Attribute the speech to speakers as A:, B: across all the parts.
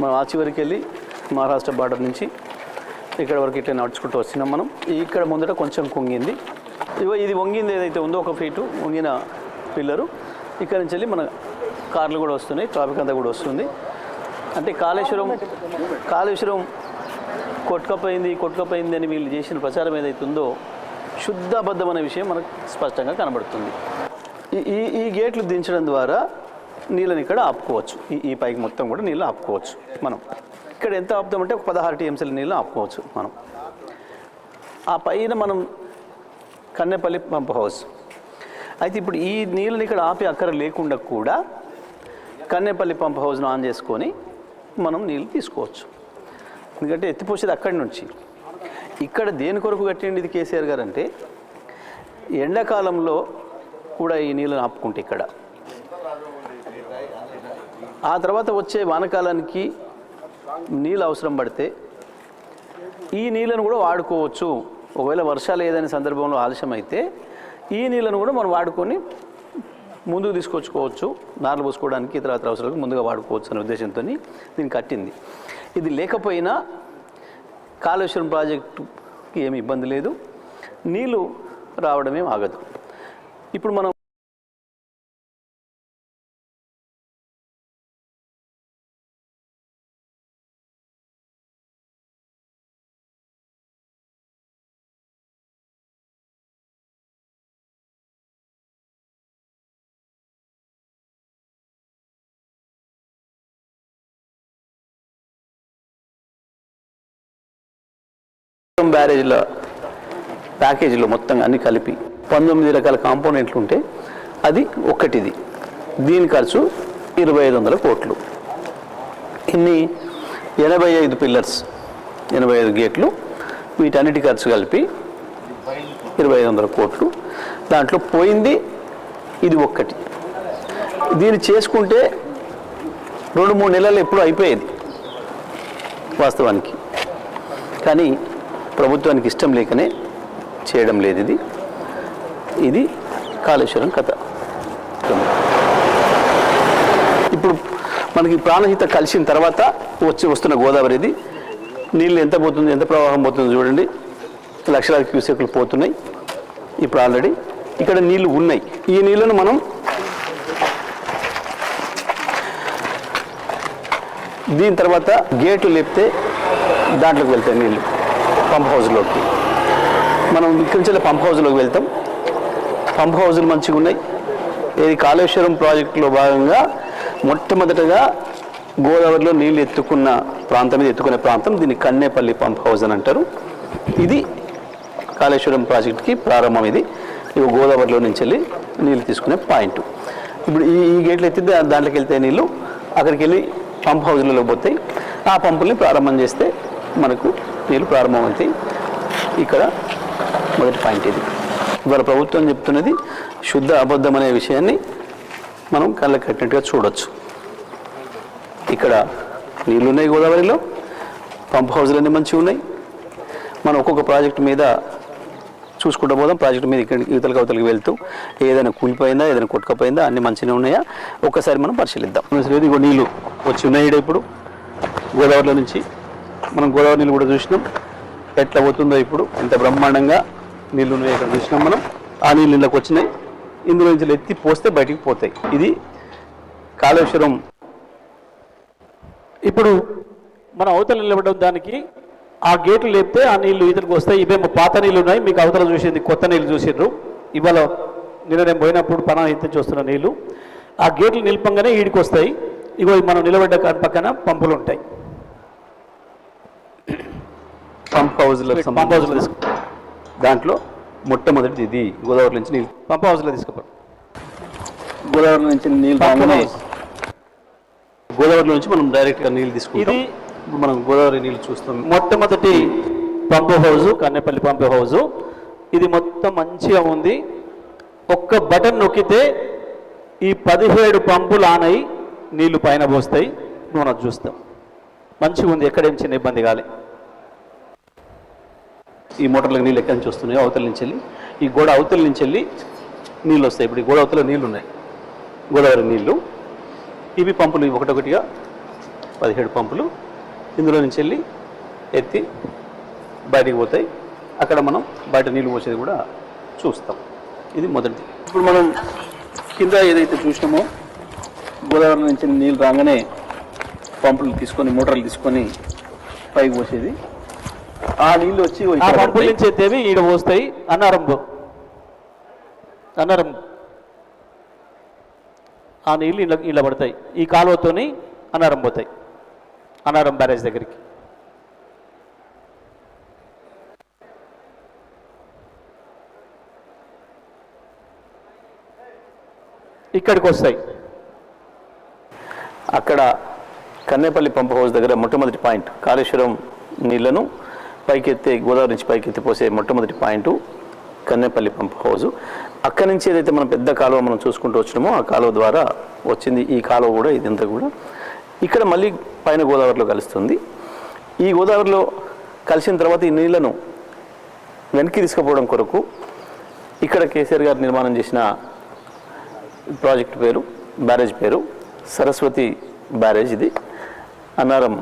A: మనం ఆ చివరికి వెళ్ళి మహారాష్ట్ర బార్డర్ నుంచి ఇక్కడ వరకు ఇట్లా నడుచుకుంటూ వచ్చినాం మనం. ఇక్కడ ముందట కొంచెం కుంగింది. ఇగో ఇది వంగింది ఏదైతే ఉందో ఒక ఫీటు వంగిన పిల్లరు. ఇక్కడ నుంచి వెళ్ళి మన కార్లు కూడా వస్తున్నాయి ట్రాఫిక్ అంతా కూడా వస్తుంది. అంటే కాళేశ్వరం కాళేశ్వరం కొట్టుకపోయింది కొట్టుకపోయింది అని వీళ్ళు చేసిన ప్రచారం ఏదైతే ఉందో శుద్ధబద్ధమైన అనే విషయం మనకు స్పష్టంగా కనబడుతుంది. ఈ ఈ ఈ గేట్లు దించడం ద్వారా నీళ్ళని ఇక్కడ ఆపుకోవచ్చు. ఈ ఈ పైకి మొత్తం కూడా నీళ్ళు ఆపుకోవచ్చు మనం. ఇక్కడ ఎంత ఆపుతామంటే ఒక పదహారు టీఎంసీల నీళ్ళు ఆపుకోవచ్చు మనం. ఆ పైన మనం కన్నెపల్లి పంప్ హౌస్. అయితే ఇప్పుడు ఈ నీళ్ళని ఇక్కడ ఆపి అక్కర లేకుండా కూడా కన్నెపల్లి పంప్ హౌస్ను ఆన్ చేసుకొని మనం నీళ్ళు తీసుకోవచ్చు. ఎందుకంటే ఎత్తిపోసేది అక్కడి నుంచి. ఇక్కడ దేని కొరకు కట్టిండి ఇది కేసీఆర్ గారు అంటే ఎండాకాలంలో కూడా ఈ నీళ్ళని ఆపుకుంటే ఇక్కడ. ఆ తర్వాత వచ్చే వానకాలానికి నీళ్ళు అవసరం పడితే ఈ నీళ్ళను కూడా వాడుకోవచ్చు. ఒకవేళ వర్షాలు ఏదైనా సందర్భంలో ఆలస్యం అయితే ఈ నీళ్ళను కూడా మనం వాడుకొని ముందుకు తీసుకొచ్చుకోవచ్చు. నార్లు పోసుకోవడానికి ఇతర ఇతర అవసరాలకు ముందుగా వాడుకోవచ్చు అనే ఉద్దేశంతో దీన్ని కట్టింది. ఇది లేకపోయినా కాళేశ్వరం ప్రాజెక్టుకి ఏమి ఇబ్బంది లేదు. నీళ్ళు రావడమే ఆగదు. ఇప్పుడు మనం బ్యారేజ్ల ప్యాకేజీలో మొత్తం అన్ని కలిపి పంతొమ్మిది రకాల కాంపోనెంట్లు ఉంటే అది ఒక్కటిది. దీని ఖర్చు ఇరవై ఐదు వందల కోట్లు. ఇన్ని ఎనభై ఐదు పిల్లర్స్ ఎనభై ఐదు గేట్లు వీటన్నిటి ఖర్చు కలిపి ఇరవై ఐదు వందల కోట్లు. దాంట్లో పోయింది ఇది ఒక్కటి. దీన్ని చేసుకుంటే రెండు మూడు నెలలు ఎప్పుడు అయిపోయేది వాస్తవానికి. కానీ ప్రభుత్వానికి ఇష్టం లేకనే చేయడం లేదు ఇది. ఇది కాళేశ్వరం కథ. ఇప్పుడు మనకి ప్రాణహిత కలిసిన తర్వాత వచ్చి వస్తున్న గోదావరి ఇది. నీళ్ళు ఎంత పోతుంది ఎంత ప్రవాహం పోతుందో చూడండి. లక్షలాది క్యూసెక్లు పోతున్నాయి. ఇప్పుడు ఆల్రెడీ ఇక్కడ నీళ్ళు ఉన్నాయి. ఈ నీళ్ళను మనం దీని తర్వాత గేట్లు లేపితే దాంట్లోకి వెళ్తాయి నీళ్ళు. పంప్ హౌస్లోకి మనం ఇక్కడి నుంచి పంప్ హౌస్లోకి వెళ్తాం. పంప్ హౌజులు మంచిగా ఉన్నాయి. ఇది కాళేశ్వరం ప్రాజెక్టులో భాగంగా మొట్టమొదటగా గోదావరిలో నీళ్ళు ఎత్తుకున్న ప్రాంతం ఇది ఎత్తుకునే ప్రాంతం. దీన్ని కన్నేపల్లి పంప్ హౌస్ అని అంటారు. ఇది కాళేశ్వరం ప్రాజెక్ట్కి ప్రారంభం ఇది. ఇవి గోదావరిలో నుంచి వెళ్ళి నీళ్ళు తీసుకునే పాయింట్. ఇప్పుడు ఈ ఈ గేట్లు ఎత్తితే దాంట్లోకి వెళ్తే నీళ్ళు అక్కడికి వెళ్ళి పంప్ హౌజ్లలో పోతాయి. ఆ పంపుల్ని ప్రారంభం చేస్తే మనకు నీళ్ళు ప్రారంభమవుతాయి ఇక్కడ మొదటి పాయింట్ ఇది. ఇవాళ ప్రభుత్వం చెప్తున్నది శుద్ధ అబద్ధం అనే విషయాన్ని మనం కళ్ళకి కట్టినట్టుగా చూడొచ్చు. ఇక్కడ నీళ్ళు ఉన్నాయి గోదావరిలో పంప్ హౌజులన్నీ మంచిగా ఉన్నాయి. మనం ఒక్కొక్క ప్రాజెక్టు మీద చూసుకుంటూ పోదాం. ప్రాజెక్టు మీద ఇక్కడ యువతలకు అవతలకి వెళ్తూ ఏదైనా కూలిపోయిందా ఏదైనా కొట్టుకపోయిందా అన్ని మంచిగా ఉన్నాయా? ఒక్కసారి మనం పరిశీలిద్దాం. అసలు నీళ్ళు వచ్చి ఉన్నాయి ఈడ ఇప్పుడు. గోదావరిలో నుంచి మనం గోదావరి నీళ్ళు కూడా చూసినాం. ఎట్లా పోతుందో ఇప్పుడు ఎంత బ్రహ్మాండంగా నీళ్ళు ఉన్నాయి ఇక్కడ చూసినాం మనం. ఆ నీళ్ళు ఇళ్ళకి వచ్చినాయి. ఇందులో నుంచి ఎత్తి పోస్తే బయటికి పోతాయి. ఇది కాళేశ్వరం.
B: ఇప్పుడు మనం అవతల నిలబడడం దానికి ఆ గేట్లు లేపితే ఆ నీళ్ళు ఇతరులకు వస్తాయి. ఇవేమో పాత నీళ్ళు ఉన్నాయి. మీకు అవతల చూసింది కొత్త నీళ్ళు చూసిండ్రు. ఇవాళ నిన్న నేను పోయినప్పుడు పనా ఎత్తి చూస్తున్న నీళ్ళు. ఆ గేట్లు నిలపంగానే ఈడికి వస్తాయి. ఇగో మనం నిలబడ్డ పక్కన పంపులు ఉంటాయి.
A: పంప్ హౌజ్ల
B: పంప్ హౌస్లో తీసుకు.
A: దాంట్లో మొట్టమొదటిది ఇది గోదావరి నుంచి నీళ్ళు.
B: పంప్ హౌస్లో తీసుకుపోయి
A: గోదావరి నుంచి నీళ్ళు రాగానే
B: హౌస్.
A: గోదావరి నుంచి మనం డైరెక్ట్గా నీళ్ళు తీసుకుంటాం. ఇప్పుడు మనం గోదావరి నీళ్ళు చూస్తాం
B: మొట్టమొదటి pump house Kannepalli pump house. ఇది మొత్తం మంచిగా ఉంది. ఒక్క బటన్ నొక్కితే ఈ పదిహేడు పంపులు ఆన్ అయి నీళ్ళు పైన పోస్తాయి. మనం అది చూస్తాం మంచిగా ఉంది ఎక్కడేం చిన్న ఇబ్బంది కాలే.
A: ఈ మోటార్లకు నీళ్ళు ఎక్కడి నుంచి వస్తున్నాయో అవతల నుంచి వెళ్ళి ఈ గోడ అవతల నుంచి వెళ్ళి నీళ్ళు వస్తాయి. ఇప్పుడు ఈ గోడ అవతల నీళ్ళు ఉన్నాయి. గోదావరి నీళ్ళు. ఇవి పంపులు ఒకటొకటిగా పదిహేడు పంపులు ఇందులో నుంచి వెళ్ళి ఎత్తి బయటికి పోతాయి. అక్కడ మనం బయట నీళ్ళు పోసేది కూడా చూస్తాం. ఇది మొదటిది. ఇప్పుడు మనం కింద ఏదైతే చూసినామో గోదావరి నుంచి నీళ్ళు రాగానే పంపులు తీసుకొని మోటార్లు తీసుకొని పైకి పోసేది. ఆ నీళ్ళు వచ్చి
B: ఆ పంపుల. నుంచి ఎత్తేవి ఈడ పోస్తాయి. అన్నారం బో- అన్నారం ఆ నీళ్ళు ఇలా ఇలా పడతాయి. ఈ కాలువతోని అన్నారం పోతాయి. అన్నారం బ్యారేజ్ దగ్గరికి. ఇక్కడికి వస్తాయి.
A: అక్కడ కన్నేపల్లి పంప్ హౌస్ దగ్గర మొట్టమొదటి పాయింట్ కాళేశ్వరం నీళ్ళను పైకెత్తే గోదావరి నుంచి పైకెత్తి పోసే మొట్టమొదటి పాయింట్ కన్నేపల్లి పంప్ హౌస్ అక్కడి నుంచి ఏదైతే మనం పెద్ద కాలువ మనం చూసుకుంటూ వచ్చినామో ఆ కాలువ ద్వారా వచ్చింది ఈ కాలువ కూడా ఇదంతా కూడా. ఇక్కడ మళ్ళీ పైన గోదావరిలో కలుస్తుంది. ఈ గోదావరిలో కలిసిన తర్వాత ఈ నీళ్ళను వెనక్కి తీసుకుపోవడం కొరకు ఇక్కడ కేసీఆర్ గారు నిర్మాణం చేసిన ప్రాజెక్ట్ పేరు బ్యారేజ్ పేరు సరస్వతి బ్యారేజ్ ఇది. అన్నారం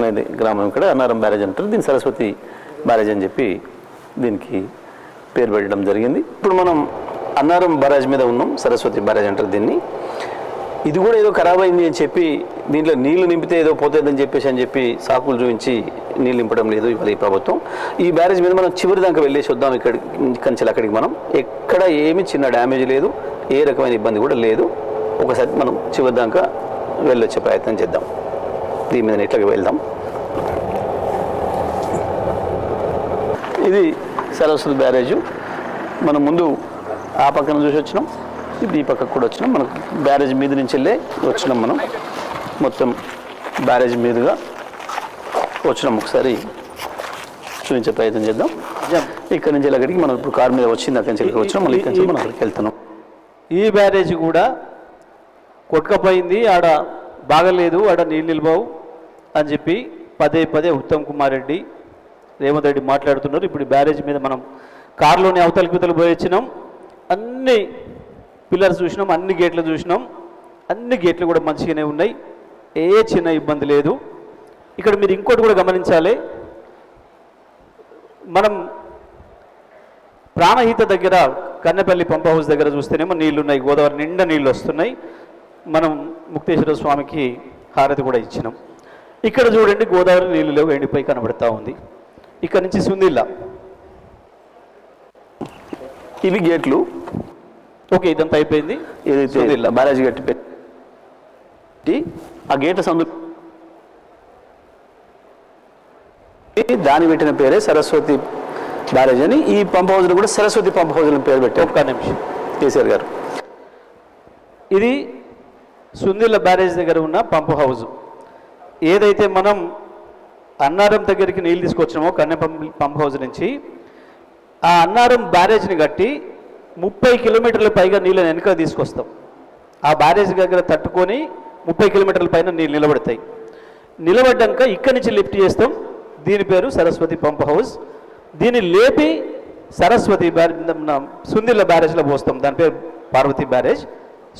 A: అనేది గ్రామం ఇక్కడ అన్నారం బ్యారేజ్ అంటారు. దీన్ని సరస్వతి బ్యారేజ్ అని చెప్పి దీనికి పేరు పెట్టడం జరిగింది. ఇప్పుడు మనం అన్నారం బ్యారేజ్ మీద ఉన్నాం. సరస్వతి బ్యారేజ్ అంటారు దీన్ని. ఇది కూడా ఏదో ఖరాబ్ అయింది అని చెప్పి దీంట్లో నీళ్ళు నింపితే ఏదో పోతుందని చెప్పేసి అని చెప్పి సాకులు చూపించి నీళ్ళు నింపడం లేదు ఇవాళ ఈ ప్రభుత్వం. ఈ బ్యారేజ్ మీద మనం చివరి దాకా వెళ్ళేసి వద్దాం ఇక్కడ కంచెలు అక్కడికి మనం. ఎక్కడ ఏమి చిన్న డ్యామేజ్ లేదు. ఏ రకమైన ఇబ్బంది కూడా లేదు. ఒకసారి మనం చివరి దాకా వెళ్ళొచ్చే ప్రయత్నం చేద్దాం. దీని మీద ఇట్లా వెళ్దాం. ఇది సరస్వతి బ్యారేజు. మనం ముందు ఆ పక్కన చూసి వచ్చినాం. ఇది ఈ పక్కకు కూడా వచ్చినాం. మనకు బ్యారేజ్ మీద నుంచి వెళ్ళే వచ్చినాం మనం. మొత్తం బ్యారేజ్ మీదుగా వచ్చినాం ఒకసారి. చూపించే ప్రయత్నం చేద్దాం. ఇక్కడ నుంచి అక్కడికి మనం ఇప్పుడు కార్ మీద వచ్చింది. అక్కడి నుంచి వచ్చినాం. మళ్ళీ ఇక్కడి నుంచి మనం అక్కడికి వెళ్తున్నాం.
B: ఈ బ్యారేజ్ కూడా కొట్టుకపోయింది. ఆడ బాగలేదు ఆడ నీళ్ళు నిల్వవు అని చెప్పి పదే పదే ఉత్తమ్ కుమార్ రెడ్డి రేవంత్ రెడ్డి మాట్లాడుతున్నారు. ఇప్పుడు బ్యారేజ్ మీద మనం కారులోని అవతల పితలు పోయి వచ్చినాం. అన్ని పిల్లర్స్ చూసినాం అన్ని గేట్లు చూసినాం. అన్ని గేట్లు కూడా మంచిగానే ఉన్నాయి. ఏ చిన్న ఇబ్బంది లేదు. ఇక్కడ మీరు ఇంకోటి కూడా గమనించాలి. మనం ప్రాణహిత దగ్గర కన్నెపల్లి పంప్ హౌస్ దగ్గర చూస్తేనేమో నీళ్ళు ఉన్నాయి గోదావరి నిండా నీళ్ళు వస్తున్నాయి. మనం ముక్తేశ్వర స్వామికి హారతి కూడా ఇచ్చినాం. ఇక్కడ చూడండి గోదావరి నీళ్ళు లేవు ఎండిపోయి కనబడతా ఉంది. ఇక్కడ నుంచి సుందిల్లా.
A: ఇవి గేట్లు.
B: ఓకే ఇదంతా అయిపోయింది. సుందిల్లా.
A: బ్యారేజ్ గట్టి పెట్టి ఆ గేట్ సందు దాని పెట్టిన పేరే సరస్వతి బ్యారేజ్ అని. ఈ పంప్ హౌస్ కూడా సరస్వతి పంప్ అని పేరు పెట్టారు.
B: ఒక్క నిమిషం.
A: కేసీఆర్ గారు.
B: ఇది సుందిల్ల బ్యారేజ్ దగ్గర ఉన్న పంప్ హౌస్. ఏదైతే మనం అన్నారం దగ్గరికి నీళ్ళు తీసుకొచ్చినామో కన్నె పంప్ పంప్ హౌస్ నుంచి ఆ అన్నారం బ్యారేజ్ని కట్టి ముప్పై కిలోమీటర్ల పైగా నీళ్ళని వెనుక తీసుకొస్తాం. ఆ బ్యారేజ్ దగ్గర తట్టుకొని ముప్పై కిలోమీటర్ల పైన నీళ్ళు నిలబడతాయి. నిలబడ్డాక ఇక్కడి నుంచి లిఫ్ట్ చేస్తాం. దీని పేరు సరస్వతి పంప్ హౌస్. దీన్ని లేపి సరస్వతి బ్యారేజ్ మన సుందిల్ల బ్యారేజ్లో పోస్తాం. దాని పేరు పార్వతి బ్యారేజ్.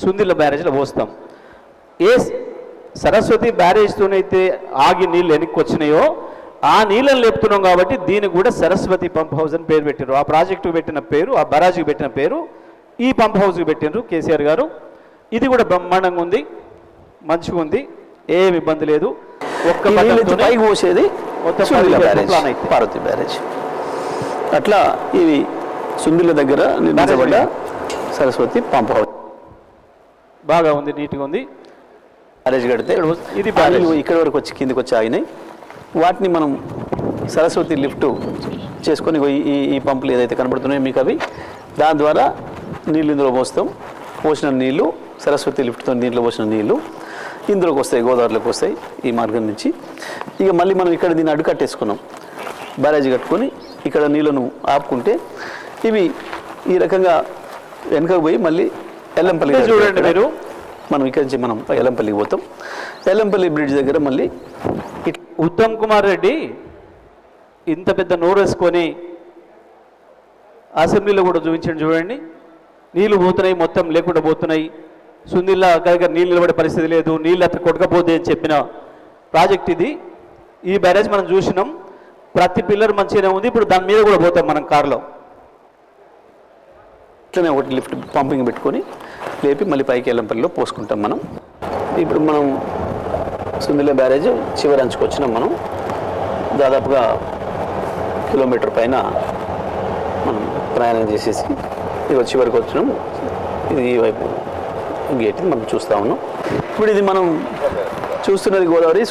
B: సుందిల్ల బ్యారేజ్లో పోస్తాం. ఏ సరస్వతి బ్యారేజ్తోనైతే ఆగి నీళ్ళు వెనక్కి వచ్చినాయో ఆ నీళ్ళని లేపుతున్నాం కాబట్టి దీనికి కూడా సరస్వతి పంప్ హౌస్ అని పేరు పెట్టారు ఆ ప్రాజెక్టుకు పెట్టిన పేరు ఆ బరాజుకి పెట్టిన పేరు ఈ పంప్ హౌస్కి పెట్టినారు కేసీఆర్ గారు. ఇది కూడా బ్రహ్మాండంగా ఉంది మంచిగా ఉంది ఏం ఇబ్బంది లేదు. ఒక్క
A: పోసేది. పార్వతి బ్యారేజ్. అట్లా ఇవి సుందిల్ల దగ్గర నిర్మించబడ్డ సరస్వతి పంప్ హౌస్.
B: బాగా ఉంది నీట్గా ఉంది.
A: బ్యారేజ్ కడితే
B: ఇది.
A: నీళ్ళు ఇక్కడ వరకు వచ్చి కిందికి వచ్చి ఆగినాయి. వాటిని మనం సరస్వతి లిఫ్ట్ చేసుకొని ఈ- ఈ పంపులు ఏదైతే కనబడుతున్నాయో మీకు అవి. దాని ద్వారా నీళ్ళు ఇందులో పోస్తాం. పోసిన నీళ్ళు సరస్వతి లిఫ్ట్తో దీంట్లో పోసిన నీళ్ళు ఇందులోకి వస్తాయి గోదావరిలోకి వస్తాయి ఈ మార్గం నుంచి. ఇక మళ్ళీ మనం ఇక్కడ దీన్ని అడ్డు కట్టేసుకున్నాం. బ్యారేజ్ కట్టుకొని ఇక్కడ నీళ్ళను ఆపుకుంటే ఇవి ఈ రకంగా వెనకకు పోయి మళ్ళీ ఎల్లంపల్లి
B: చూడండి మీరు
A: మనం ఇక్కడి నుంచి మనం ఎల్లంపల్లికి పోతాం. ఎల్లంపల్లి బ్రిడ్జ్ దగ్గర మళ్ళీ
B: ఉత్తమ్ కుమార్ రెడ్డి ఇంత పెద్ద నోరు వేసుకొని అసెంబ్లీలో కూడా చూపించండి చూడండి. నీళ్ళు పోతున్నాయి మొత్తం లేకుండా పోతున్నాయి. సుందిల్లా దగ్గర నీళ్ళు నిలబడే పరిస్థితి లేదు. నీళ్ళు అట్లా కొట్టకపోతే అని చెప్పిన ప్రాజెక్ట్ ఇది. ఈ బ్యారేజ్ మనం చూసినాం. ప్రతి పిల్లర్ మంచిగానే ఉంది. ఇప్పుడు దాని మీద కూడా పోతాం మనం కారులో.
A: ఇట్లనే ఒకటి లిఫ్ట్ పంపింగ్ పెట్టుకొని లేపి మళ్ళీ పైకి ఎల్లంపల్లిలో పోసుకుంటాం మనం. ఇప్పుడు మనం సుందిల బ్యారేజ్ చివరి అంచుకు వచ్చినాం మనం. దాదాపుగా కిలోమీటర్ పైన మనం ప్రయాణం చేసేసి ఇది చివరికి వచ్చినాం. ఇది ఈ వైపు గేట్ మనం చూస్తూ ఉన్నాం. ఇప్పుడు ఇది మనం చూస్తున్నది గోదావరి